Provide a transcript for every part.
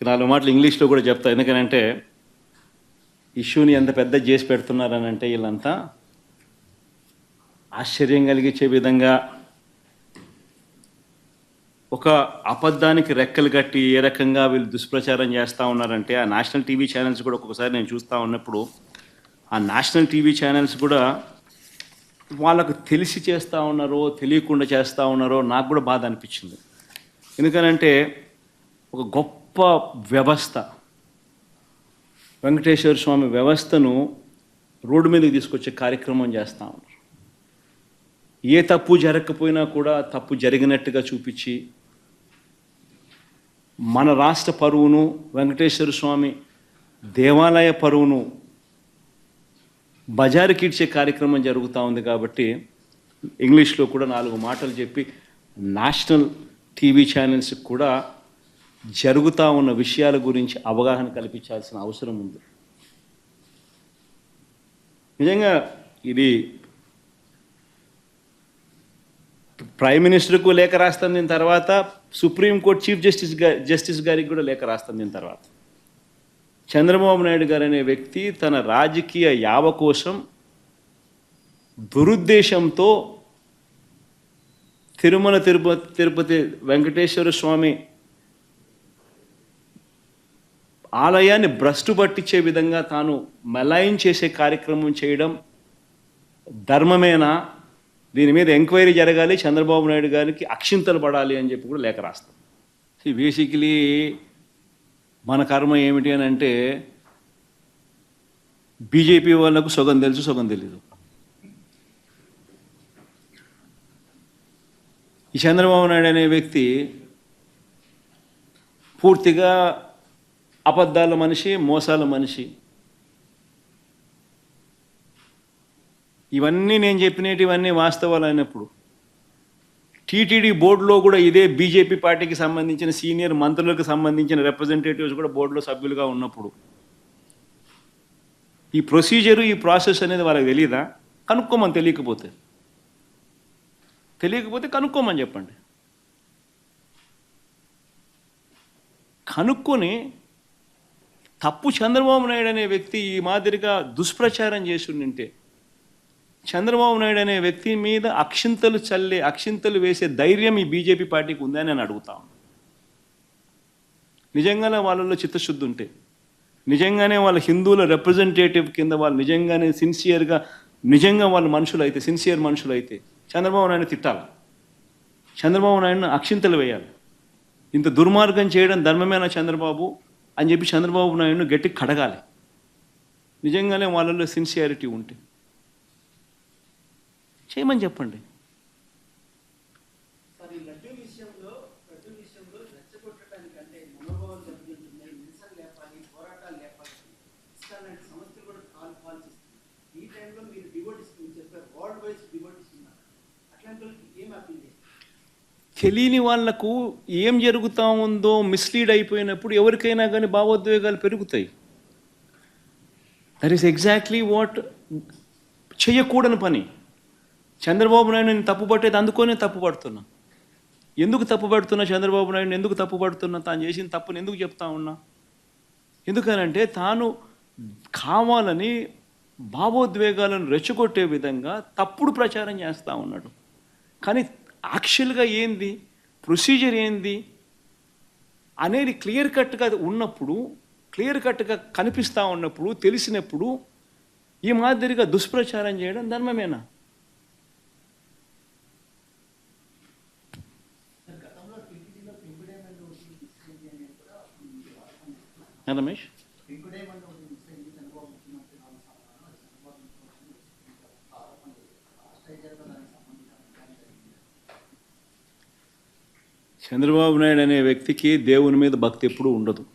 నాలుగు మాటలు ఇంగ్లీష్లో కూడా చెప్తా. ఎందుకనంటే ఇష్యూని ఎంత పెద్ద చేసి పెడుతున్నారని అంటే వీళ్ళంతా ఆశ్చర్యం కలిగించే విధంగా ఒక అబద్ధానికి రెక్కలు కట్టి ఏ రకంగా వీళ్ళు దుష్ప్రచారం చేస్తూ ఉన్నారంటే ఆ నేషనల్ టీవీ ఛానల్స్ కూడా ఒక్కొక్కసారి నేను చూస్తూ ఉన్నప్పుడు ఆ నేషనల్ టీవీ ఛానల్స్ కూడా వాళ్ళకు తెలిసి చేస్తూ ఉన్నారో తెలియకుండా చేస్తూ ఉన్నారో నాకు కూడా బాధ అనిపించింది. ఎందుకనంటే ఒక గొప్ప వ్యవస్థ. వెంకటేశ్వర స్వామి వ్యవస్థను రోడ్డు మీదకి తీసుకొచ్చే కార్యక్రమం చేస్తా ఉన్నారు. ఏ తప్పు జరగకపోయినా కూడా తప్పు జరిగినట్టుగా చూపించి మన రాష్ట్ర పరువును వెంకటేశ్వర స్వామి దేవాలయ పరువును బజారు ఇచ్చే కార్యక్రమం జరుగుతూ ఉంది కాబట్టి ఇంగ్లీష్లో కూడా నాలుగు మాటలు చెప్పి నేషనల్ టీవీ ఛానల్స్కి కూడా జరుగుతూ ఉన్న విషయాల గురించి అవగాహన కల్పించాల్సిన అవసరం ఉంది. నిజంగా ఇది ప్రైమ్ మినిస్టర్కు లేఖ రాస్తాం దీని తర్వాత సుప్రీంకోర్టు చీఫ్ జస్టిస్ గారి జస్టిస్ గారికి కూడా లేఖ రాస్తాం దీని తర్వాత. చంద్రబాబు నాయుడు గారు అనే వ్యక్తి తన రాజకీయ యావ కోసం దురుద్దేశంతో తిరుమల తిరుపతి తిరుపతి వెంకటేశ్వర స్వామి ఆలయాన్ని భ్రష్టు పట్టించే విధంగా తాను మెలాయిన్ చేసే కార్యక్రమం చేయడం ధర్మమేనా? దీని మీద ఎంక్వైరీ జరగాలి చంద్రబాబు నాయుడు గారికి అక్షింతలు పడాలి అని చెప్పి కూడా లేఖ రాస్తాం. బేసికలీ మన కర్మ ఏమిటి అని అంటే బీజేపీ వాళ్ళకు సుగం తెలుసు సుగం తెలీదు. ఈ చంద్రబాబు నాయుడు అనే వ్యక్తి పూర్తిగా అబద్ధాల మనిషి మోసాల మనిషి. ఇవన్నీ నేను చెప్పినటివన్నీ వాస్తవాలు అయినప్పుడు. టీటీడీ బోర్డులో కూడా ఇదే బీజేపీ పార్టీకి సంబంధించిన సీనియర్ మంత్రులకు సంబంధించిన రిప్రజెంటేటివ్స్ కూడా బోర్డులో సభ్యులుగా ఉన్నప్పుడు. ఈ ప్రొసీజరు ఈ ప్రాసెస్ అనేది వాళ్ళకి తెలియదా కనుక్కోమని తెలియకపోతే. తెలియకపోతే కనుక్కోమని చెప్పండి. కనుక్కొని తప్పు చంద్రబాబు నాయుడు అనే వ్యక్తి ఈ మాదిరిగా దుష్ప్రచారం చేసిండింటే చంద్రబాబు నాయుడు అనే వ్యక్తి మీద అక్షింతలు చల్లే అక్షింతలు వేసే ధైర్యం ఈ బీజేపీ పార్టీకి ఉందని నేను అడుగుతా నిజంగానే వాళ్ళలో చిత్తశుద్ధి ఉంటే నిజంగానే వాళ్ళ హిందువుల రిప్రజెంటేటివ్ కింద వాళ్ళు నిజంగానే సిన్సియర్గా నిజంగా వాళ్ళ మనుషులు అయితే సిన్సియర్ మనుషులు అయితే చంద్రబాబు నాయుడు తిట్టాలి? చంద్రబాబు నాయుడును అక్షింతలు వేయాలి? ఇంత దుర్మార్గం చేయడం ధర్మమేనా చంద్రబాబు? అని చెప్పి చంద్రబాబు నాయుడును గట్టి కడగాలి. నిజంగానే వాళ్ళలో సిన్సియారిటీ ఉంటే. చేయమని చెప్పండి. తెలియని వాళ్ళకు ఏం జరుగుతూ ఉందో మిస్లీడ్ అయిపోయినప్పుడు ఎవరికైనా కానీ భావోద్వేగాలు పెరుగుతాయి. దట్ ఈస్ ఎగ్జాక్ట్లీ వాట్ చేయకూడని పని. చంద్రబాబు నాయుడు నేను తప్పు పట్టేది అందుకోనే తప్పు పడుతున్నా ఎందుకు తప్పు పడుతున్నా చంద్రబాబు నాయుడు ఎందుకు తప్పు పడుతున్నా తాను చేసిన తప్పుని ఎందుకు చెప్తా ఉన్నా? ఎందుకనంటే తాను కావాలని భావోద్వేగాలను రెచ్చగొట్టే విధంగా తప్పుడు ప్రచారం చేస్తూ ఉన్నాడు. కానీ యాక్చువల్గా ఏంది? ప్రొసీజర్ ఏంది? అనేది క్లియర్ కట్గా ఉన్నప్పుడు క్లియర్ కట్గా కనిపిస్తూ ఉన్నప్పుడు తెలిసినప్పుడు ఈ మాదిరిగా దుష్ప్రచారం చేయడం ధర్మమేనా? రమేష్ టీటీడీలో పెంకుడేమంటే ఒకటి తీసుకెళ్ళి అనేది కూడా ఏ రమేష్ పెంకుడేమంటే ఒకటి తీసుకెళ్ళి చంద్రబాబు ముఖ్యమంత్రి నాలుగు సంవత్సరాలు చంద్రబాబు ముఖ్యమంత్రి ఆరోపణ ఆస్ట్రేలియాలో దానికి సంబంధించిన జరిగింది చంద్రబాబు నాయుడు అనే వ్యక్తికి దేవుని మీద భక్తి ఎప్పుడూ ఉండదు.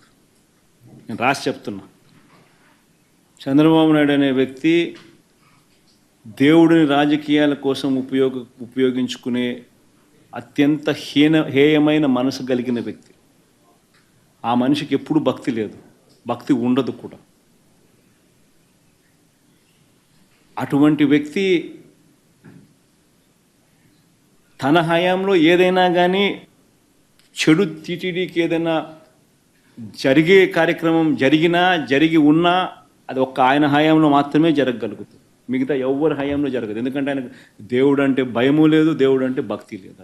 నేను రాసి చెప్తున్నా. చంద్రబాబు నాయుడు అనే వ్యక్తి దేవుడిని రాజకీయాల కోసం ఉపయోగ ఉపయోగించుకునే అత్యంత హీన హేయమైన మనసు కలిగిన వ్యక్తి. ఆ మనిషికి ఎప్పుడు భక్తి లేదు. భక్తి ఉండదు కూడా. అటువంటి వ్యక్తి తన హయాంలో ఏదైనా కానీ చెడు టీటీడీకి ఏదైనా జరిగే కార్యక్రమం జరిగినా జరిగి ఉన్నా అది ఒక్క ఆయన హయాంలో మాత్రమే జరగగలుగుతుంది. మిగతా ఎవరి హయాంలో జరగదు. ఎందుకంటే ఆయనకు దేవుడు అంటే భయము లేదు దేవుడు అంటే భక్తి లేదు.